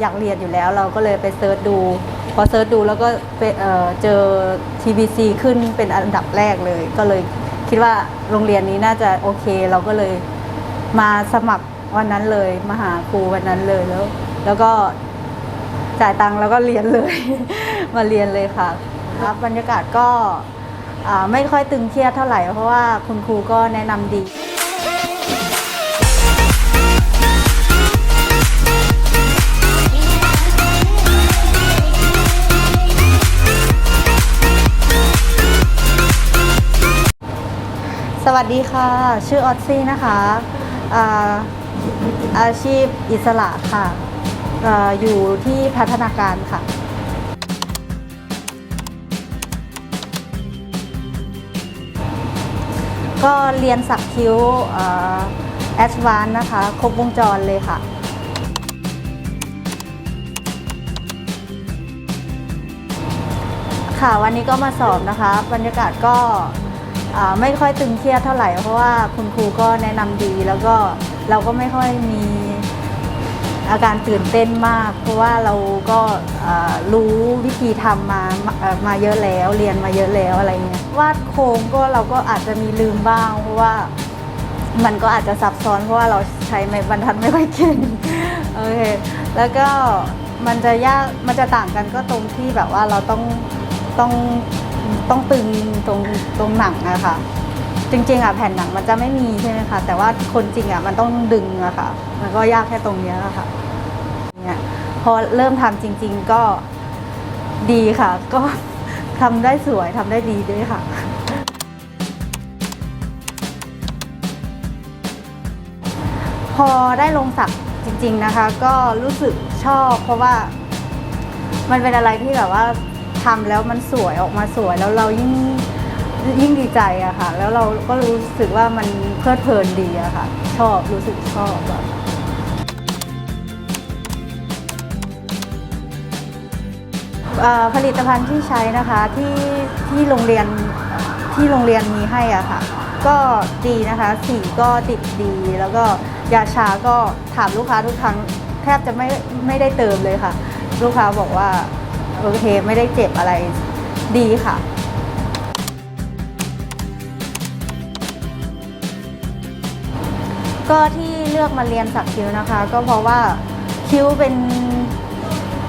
อยากเรียนอยู่แล้วเราก็เลยไปเซิร์ชดู พอเซิร์ชดูแล้วก็ไปเอ่อเจอ TBC ขึ้นเป็นอันดับแรกเลย ก็เลยคิดว่าโรงเรียนนี้น่าจะโอเค เราก็เลยมาสมัครวันนั้นเลยมาหาครูวันนั้นเลยแล้ว แล้วก็จ่ายตังค์แล้วก็เรียนเลย มาเรียนเลยค่ะครับบรรยากาศก็ไม่ค่อยตึงเครียดเท่าไหร่ เพราะว่าคุณครูก็แนะนำดี สวัสดีค่ะ ชื่อออซซี่นะคะอาอาชีพอิสระค่ะอาอยู่ที่พัฒนาการค่ะ ก็เรียนสักคิ้วแอดวานนะคะ ครบวงจรเลยค่ะ ค่ะวันนี้ก็มาสอบนะคะ บรรยากาศก็ ไม่ค่อยตึงเครียดเท่าไหร่ เพราะว่าคุณครูก็แนะนำดีแล้วก็เราก็ไม่ค่อยมีอาการตื่นเต้นมาก เพราะว่าเราก็รู้วิธีทำมาเอ่อมาเยอะแล้วเรียนมาเยอะแล้วอะไรเงี้ยวาดโครงก็เราก็อาจจะมีลืมบ้าง เพราะว่ามันก็อาจจะซับซ้อนเพราะว่าเราใช้ไม้บรรทัดไม่ค่อยเก่งโอเคแล้วก็มันจะยากมันจะต่างกันก็ตรงที่แบบว่าเราต้องต้อง ต้องตึงตรงตรงหนังอะค่ะ จริงๆอะแผ่นหนังมันจะไม่มีใช่ไหมคะแต่ว่าคนจริงอะมันต้องดึงอะค่ะ มันก็ยากแค่ตรงเนี้ยอะค่ะเนี่ยพอเริ่มทำจริง ๆก็ดีค่ะ ก็ทำได้สวยทำได้ดีด้วยค่ะพอได้ลงสักจริง ๆนะคะ ก็รู้สึกชอบ เพราะว่ามันเป็นอะไรที่แบบว่า ทำแล้วมันสวยออกมาสวยแล้วเรายิ่งยิ่งดีใจอะค่ะ แล้วเราก็รู้สึกว่ามันเพลิดเพลินดีอะค่ะ ชอบรู้สึกชอบแบบเอ่อผลิตภัณฑ์ที่ใช้นะคะที่ที่โรงเรียนที่โรงเรียนมีให้อะค่ะ ก็ดีนะคะ สีก็ติดดีแล้วก็ยาชาก็ถามลูกค้าทุกครั้ง แทบจะไม่ไม่ได้เติมเลยค่ะ ลูกค้าบอกว่า โอเคไม่ได้เจ็บอะไรดีค่ะก็ที่เลือกมาเรียนสักคิ้วนะคะ ก็เพราะว่าคิ้วเป็น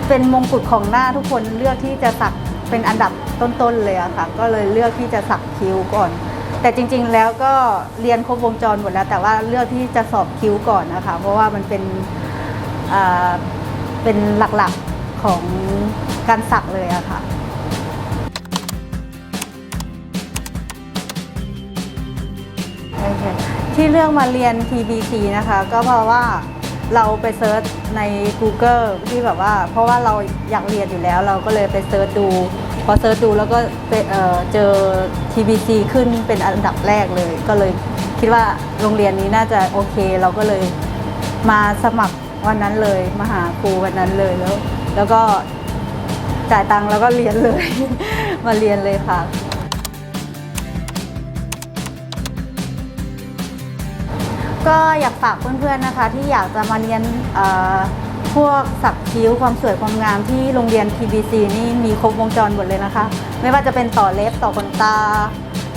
เป็นมงกุฎของหน้าทุกคนเลือกที่จะสักเป็นอันดับต้นๆเลยอะค่ะ ก็เลยเลือกที่จะสักคิ้วก่อน แต่จริง ๆ แล้วก็เรียนครบวงจรหมดแล้ว แต่ว่าเลือกที่จะสอบคิ้วก่อนนะคะ เพราะว่ามันเป็นอ่าเป็นหลักๆ ของการสักเลยอะค่ะที่เลือกมาเรียน TBC นะคะ ก็เพราะว่าเราไปเซิร์ชใน Google ที่แบบว่า เพราะว่าเราอยากเรียนอยู่แล้ว เราก็เลยไปเซิร์ชดู พอเซิร์ชดูแล้วก็เอ่อเจอ TBC ขึ้นเป็นอันดับแรกเลย ก็เลยคิดว่าโรงเรียนนี้น่าจะโอเค เราก็เลยมาสมัครวันนั้นเลยมาหาครูวันนั้นเลยแล้ว แล้วก็จ่ายตังค์แล้วก็เรียนเลย มาเรียนเลยค่ะ ก็อยากฝากเพื่อนๆนะคะ ที่อยากจะมาเรียนพวกสักคิ้วความสวยความงามที่โรงเรียน TBC นี่มีครบวงจรหมดเลยนะคะ ไม่ว่าจะเป็นต่อเล็บต่อขนตา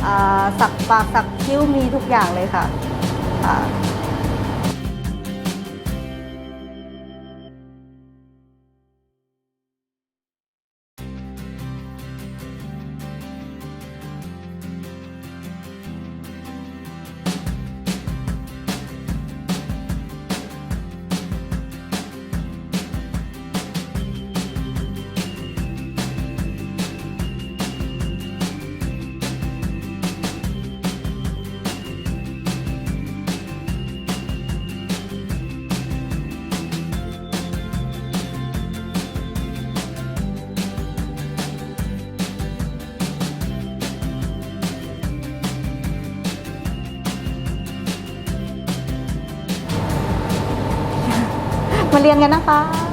อ่าสักปากสักคิ้วมีทุกอย่างเลยค่ะ เรียนกันนะคะ